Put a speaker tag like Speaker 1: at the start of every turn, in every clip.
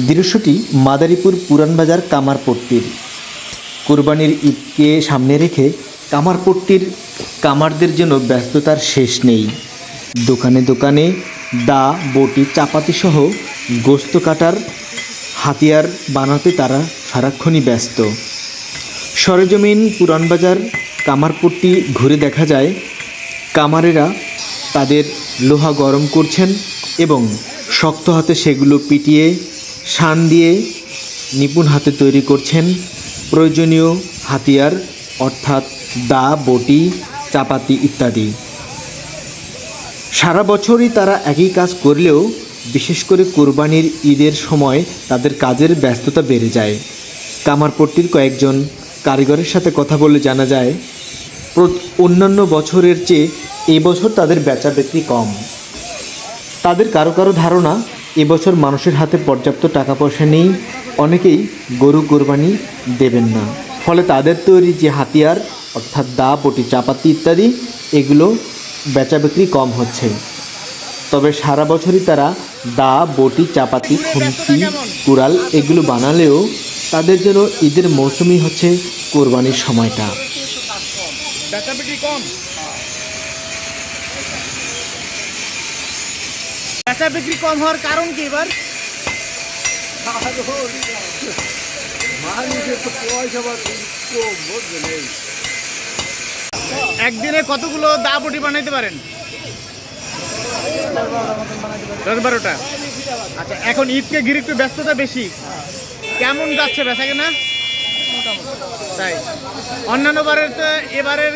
Speaker 1: দৃশ্যটি মাদারীপুর পুরানবাজার কামারপট্টির। কোরবানির ঈদকে সামনে রেখে কামারপট্টির কামারদের জন্য ব্যস্ততার শেষ নেই। দোকানে দোকানে দা, বটি চাপাতি সহ গোস্ত কাটার হাতিয়ার বানাতে তারা সারাক্ষণই ব্যস্ত। সরেজমিন পুরানবাজার কামারপট্টি ঘুরে দেখা যায়, কামারেরা তাদের লোহা গরম করছেন এবং শক্ত হাতে সেগুলো পিটিয়ে শান দিয়ে নিপুণ হাতে তৈরি করছেন প্রয়োজনীয় হাতিয়ার, অর্থাৎ দা, বটি, চাপাতি ইত্যাদি। সারা বছরই তারা একই কাজ করলেও বিশেষ করে কোরবানির ঈদের সময় তাদের কাজের ব্যস্ততা বেড়ে যায়। কামারপট্টির কয়েকজন কারিগরের সাথে কথা বলে জানা যায় অন্যান্য বছরের চেয়ে এবছর তাদের বেচা বিক্রি কম। তাদের কারও কারও ধারণা এবছর মানুষের হাতে পর্যাপ্ত টাকা পয়সা নেই, অনেকেই গরু কোরবানি দেবেন না। ফলে তাদের তৈরি যে হাতিয়ার, অর্থাৎ দা বটি চাপাতি ইত্যাদি, এগুলো বেচা বিক্রি কম হচ্ছে। তবে সারা বছরই তারা দা, বটি, চাপাতি, খুন্তি, কুড়াল এগুলো বানালেও তাদের জন্য ঈদের মৌসুমি হচ্ছে কোরবানির সময়টা।
Speaker 2: বেচা বিক্রি কম হওয়ার কারণ কি এবার? একদিনে কতগুলো দা বটি বানাইতে পারেন? দশ বারোটা। আচ্ছা এখন ঈদকে ঘিরে একটু ব্যস্ততা বেশি। কেমন যাচ্ছে বেচা কেনা তাই। অন্যান্য বারের তো এবারের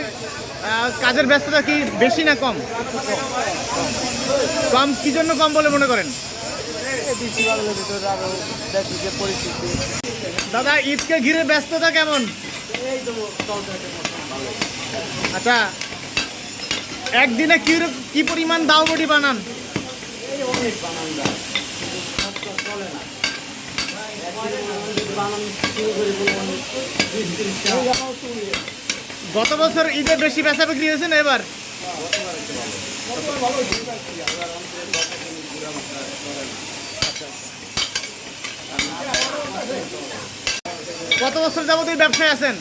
Speaker 2: কাজের ব্যস্ততা কি বেশি না কম? কম কি জন্য কম বলে মনে করেন? দাদা, ঈদকে ঘিরে ব্যস্ততা কেমন? আচ্ছা একদিনে কি কি পরিমাণ দাও বটি বানান? গত বছর ঈদে বেশি বেচা বিক্রি হয়েছে না এবার? কত বছর যাব তুই ব্যবসায় আছেন?